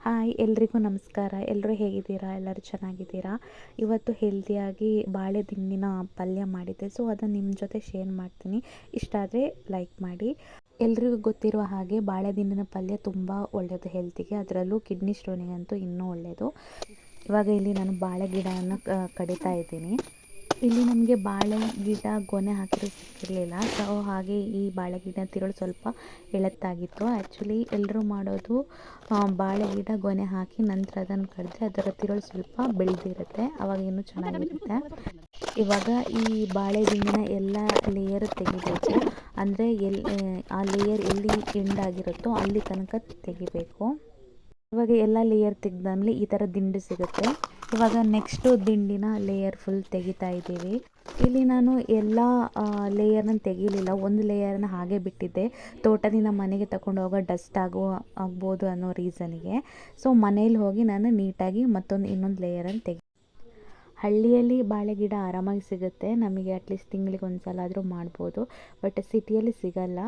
Hi, ಎಲ್ರಿಗೂ ನಮಸ್ಕಾರ. ಎಲ್ಲರೂ ಹೇಗಿದ್ದೀರಾ? ಎಲ್ಲರೂ ಚೆನ್ನಾಗಿದ್ದೀರಾ? ಇವತ್ತು ಹೆಲ್ದಿಯಾಗಿ ಬಾಳೆ ದಿಂಡಿನ ಪಲ್ಯ ಮಾಡಿದ್ದೆ. ಸೊ ಅದನ್ನು ನಿಮ್ಮ ಜೊತೆ ಶೇರ್ ಮಾಡ್ತೀನಿ. ಇಷ್ಟ ಆದರೆ ಲೈಕ್ ಮಾಡಿ. ಎಲ್ರಿಗೂ ಗೊತ್ತಿರುವ ಹಾಗೆ ಬಾಳೆ ಪಲ್ಯ ತುಂಬ ಒಳ್ಳೆಯದು ಹೆಲ್ತಿಗೆ ಅದರಲ್ಲೂ ಕಿಡ್ನಿ ಸ್ಟೋನಿಗಂತೂ ಇನ್ನೂ ಒಳ್ಳೆಯದು ಇವಾಗ ಇಲ್ಲಿ ನಾನು ಬಾಳೆ ಗಿಡವನ್ನು ಕಡಿತಾ ಇದ್ದೀನಿ. ಇಲ್ಲಿ ನಮಗೆ ಬಾಳೆ ಗಿಡ ಗೊನೆ ಹಾಕಿರೋ ಸಿಕ್ಕಿರಲಿಲ್ಲ. ಸೊ ಹಾಗೆ ಈ ಬಾಳೆ ಗಿಡ ತಿರುಳು ಸ್ವಲ್ಪ ಎಳತ್ತಾಗಿತ್ತು ಆ್ಯಕ್ಚುಲಿ ಎಲ್ಲರೂ ಮಾಡೋದು ಬಾಳೆ ಗಿಡ ಗೊನೆ ಹಾಕಿ ನಂತರ ಅದನ್ನು ಕಡಿದ್ರೆ ಅದರ ತಿರುಳು ಸ್ವಲ್ಪ ಬೆಳೆದಿರುತ್ತೆ. ಅವಾಗ ಇನ್ನೂ ಚೆನ್ನಾಗಿರುತ್ತೆ. ಇವಾಗ ಈ ಬಾಳೆ ದಿಂಡಿನ ಎಲ್ಲ ಲೇಯರ್ ತೆಗಿಬೇಕು. ಅಂದರೆ ಎಲ್ಲಿ ಆ ಲೇಯರ್ ಎಲ್ಲಿ ಎಂಡ್ ಆಗಿರುತ್ತೋ ಅಲ್ಲಿ ತನಕ ತೆಗಿಬೇಕು. ಇವಾಗ ಎಲ್ಲ ಲೇಯರ್ ತೆಗೆದಾದ್ಮೇಲೆ ಈ ಥರ ದಿಂಡು ಸಿಗುತ್ತೆ. ಇವಾಗ ನೆಕ್ಸ್ಟು ದಿಂಡಿನ ಲೇಯರ್ ಫುಲ್ ತೆಗಿತಾ ಇದ್ದೀವಿ. ಇಲ್ಲಿ ನಾನು ಎಲ್ಲ ಲೇಯರ್ನ ತೆಗೀಲಿಲ್ಲ. ಒಂದು ಲೇಯರ್ನ ಹಾಗೆ ಬಿಟ್ಟಿದ್ದೆ. ತೋಟದಿಂದ ಮನೆಗೆ ತಗೊಂಡು ಹೋಗೋ ಡಸ್ಟ್ ಆಗೋ, ಆಗ್ಬೋದು ಅನ್ನೋ ರೀಸನ್ಗೆ ಸೊ ಮನೇಲಿ ಹೋಗಿ ನಾನು ನೀಟಾಗಿ ಮತ್ತೊಂದು ಇನ್ನೊಂದು ಲೇಯರನ್ನು ತೆಗಿ ಹಳ್ಳಿಯಲ್ಲಿ ಬಾಳೆ ಗಿಡ ಆರಾಮಾಗಿ ಸಿಗುತ್ತೆ. ನಮಗೆ ಅಟ್ಲೀಸ್ಟ್ ತಿಂಗಳಿಗೆ ಒಂದು ಸಲ ಆದರೂ ಮಾಡ್ಬೋದು. ಬಟ್ ಸಿಟಿಯಲ್ಲಿ ಸಿಗಲ್ಲ.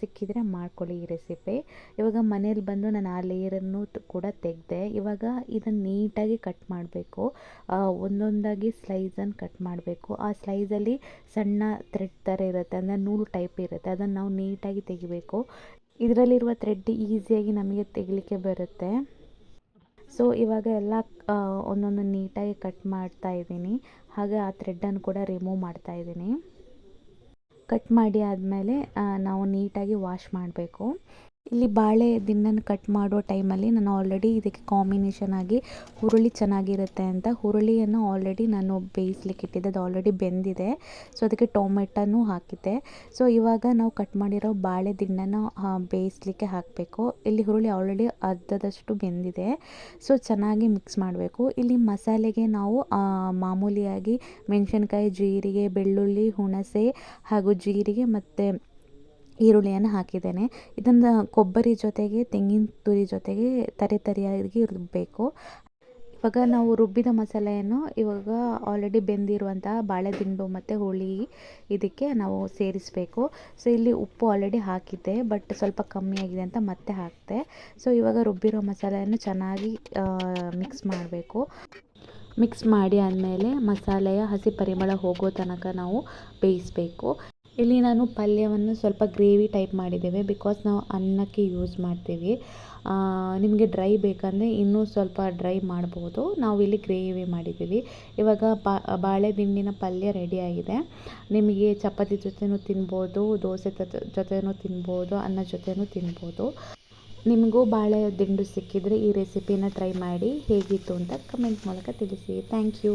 ಸಿಕ್ಕಿದರೆ ಮಾಡ್ಕೊಳ್ಳಿ ಈ ರೆಸಿಪಿ ಇವಾಗ ಮನೇಲಿ ಬಂದು ನಾನು ಆ ಲೇಯರನ್ನು ಕೂಡ ತೆಗೆದೆ. ಇವಾಗ ಇದನ್ನು ನೀಟಾಗಿ ಕಟ್ ಮಾಡಬೇಕು. ಒಂದೊಂದಾಗಿ ಸ್ಲೈಸನ್ನು ಕಟ್ ಮಾಡಬೇಕು. ಆ ಸ್ಲೈಸಲ್ಲಿ ಸಣ್ಣ ಥ್ರೆಡ್ ಥರ ಇರುತ್ತೆ. ಅಂದರೆ ನೂಲು ಟೈಪ್ ಇರುತ್ತೆ. ಅದನ್ನು ನಾವು ನೀಟಾಗಿ ತೆಗಿಬೇಕು. ಇದರಲ್ಲಿರುವ ಥ್ರೆಡ್ ಈಸಿಯಾಗಿ ನಮಗೆ ತೆಗಿಲಿಕ್ಕೆ ಬರುತ್ತೆ. ಸೊ ಇವಾಗ ಎಲ್ಲ ಒಂದೊಂದು ನೀಟಾಗಿ ಕಟ್ ಮಾಡ್ತಾ ಇದ್ದೀನಿ. ಹಾಗೆ ಆ ಥ್ರೆಡ್ಡನ್ನು ಕೂಡ ರಿಮೂವ್ ಮಾಡ್ತಾ ಇದ್ದೀನಿ. ಕಟ್ ಮಾಡಿ ಆದಮೇಲೆ ನಾವು ನೀಟಾಗಿ ವಾಶ್ ಮಾಡಬೇಕು. ಇಲ್ಲಿ ಬಾಳೆ ದಿಂಡನ್ನು ಕಟ್ ಮಾಡೋ ಟೈಮಲ್ಲಿ ನಾನು ಆಲ್ರೆಡಿ ಇದಕ್ಕೆ ಕಾಂಬಿನೇಷನ್ ಆಗಿ ಹುರುಳಿ ಚೆನ್ನಾಗಿರುತ್ತೆ ಅಂತ ಹುರುಳಿಯನ್ನು ಆಲ್ರೆಡಿ ನಾನು ಬೇಯಿಸ್ಲಿಕ್ಕೆ ಇಟ್ಟಿದ್ದೆ. ಅದು ಆಲ್ರೆಡಿ ಬೆಂದಿದೆ. ಸೊ ಅದಕ್ಕೆ ಟೊಮೆಟೊನೂ ಹಾಕಿದ್ದೆ. ಸೊ ಇವಾಗ ನಾವು ಕಟ್ ಮಾಡಿರೋ ಬಾಳೆ ದಿಂಡನ್ನು ಬೇಯಿಸ್ಲಿಕ್ಕೆ ಹಾಕಬೇಕು. ಇಲ್ಲಿ ಹುರುಳಿ ಆಲ್ರೆಡಿ ಅರ್ಧದಷ್ಟು ಬೆಂದಿದೆ. ಸೊ ಚೆನ್ನಾಗಿ ಮಿಕ್ಸ್ ಮಾಡಬೇಕು. ಇಲ್ಲಿ ಮಸಾಲೆಗೆ ನಾವು ಮಾಮೂಲಿಯಾಗಿ ಮೆಣಸಿನ್ಕಾಯಿ, ಜೀರಿಗೆ, ಬೆಳ್ಳುಳ್ಳಿ, ಹುಣಸೆ ಹಾಗೂ ಜೀರಿಗೆ ಮತ್ತು ಈರುಳ್ಳಿಯನ್ನು ಹಾಕಿದ್ದೇನೆ. ಇದನ್ನು ಕೊಬ್ಬರಿ ಜೊತೆಗೆ, ತೆಂಗಿನ ತುರಿ ಜೊತೆಗೆ ತರಿ ತರಿಯಾಗಿ ರುಬ್ಬಬೇಕು ಇವಾಗ ನಾವು ರುಬ್ಬಿದ ಮಸಾಲೆಯನ್ನು ಇವಾಗ ಆಲ್ರೆಡಿ ಬೆಂದಿರುವಂತಹ ಬಾಳೆದಿಂಡು ಮತ್ತು ಹುಳಿ ಇದಕ್ಕೆ ನಾವು ಸೇರಿಸಬೇಕು. ಸೊ ಇಲ್ಲಿ ಉಪ್ಪು ಆಲ್ರೆಡಿ ಹಾಕಿದ್ದೆ ಬಟ್ ಸ್ವಲ್ಪ ಕಮ್ಮಿ ಆಗಿದೆ ಅಂತ ಮತ್ತೆ ಹಾಕಿದೆ. ಸೊ ಇವಾಗ ರುಬ್ಬಿರೋ ಮಸಾಲೆಯನ್ನು ಚೆನ್ನಾಗಿ ಮಿಕ್ಸ್ ಮಾಡಬೇಕು. ಮಿಕ್ಸ್ ಮಾಡಿ ಆದಮೇಲೆ ಮಸಾಲೆಯ ಹಸಿ ಪರಿಮಳ ಹೋಗೋ ತನಕ ನಾವು ಬೇಯಿಸಬೇಕು. ಇಲ್ಲಿ ನಾನು ಪಲ್ಯವನ್ನು ಸ್ವಲ್ಪ ಗ್ರೇವಿ ಟೈಪ್ ಮಾಡಿದ್ದೇವೆ ಬಿಕಾಸ್ ನಾವು ಅನ್ನಕ್ಕೆ ಯೂಸ್ ಮಾಡ್ತೀವಿ. ನಿಮಗೆ ಡ್ರೈ ಬೇಕಂದರೆ ಇನ್ನೂ ಸ್ವಲ್ಪ ಡ್ರೈ ಮಾಡ್ಬೋದು. ನಾವು ಇಲ್ಲಿ ಗ್ರೇವಿ ಮಾಡಿದ್ದೀವಿ. ಇವಾಗ ಬಾಳೆ ದಿಂಡಿನ ಪಲ್ಯ ರೆಡಿಯಾಗಿದೆ ನಿಮಗೆ ಚಪಾತಿ ಜೊತೆನೂ ತಿನ್ಬೋದು, ದೋಸೆ ಜೊತೆನೂ ತಿನ್ಬೋದು, ಅನ್ನ ಜೊತೆನೂ ತಿನ್ಬೋದು. ನಿಮಗೂ ಬಾಳೆ ದಿಂಡು ಸಿಕ್ಕಿದರೆ ಈ ರೆಸಿಪಿನ ಟ್ರೈ ಮಾಡಿ ಹೇಗಿತ್ತು ಅಂತ ಕಮೆಂಟ್ ಮೂಲಕ ತಿಳಿಸಿ. Thank you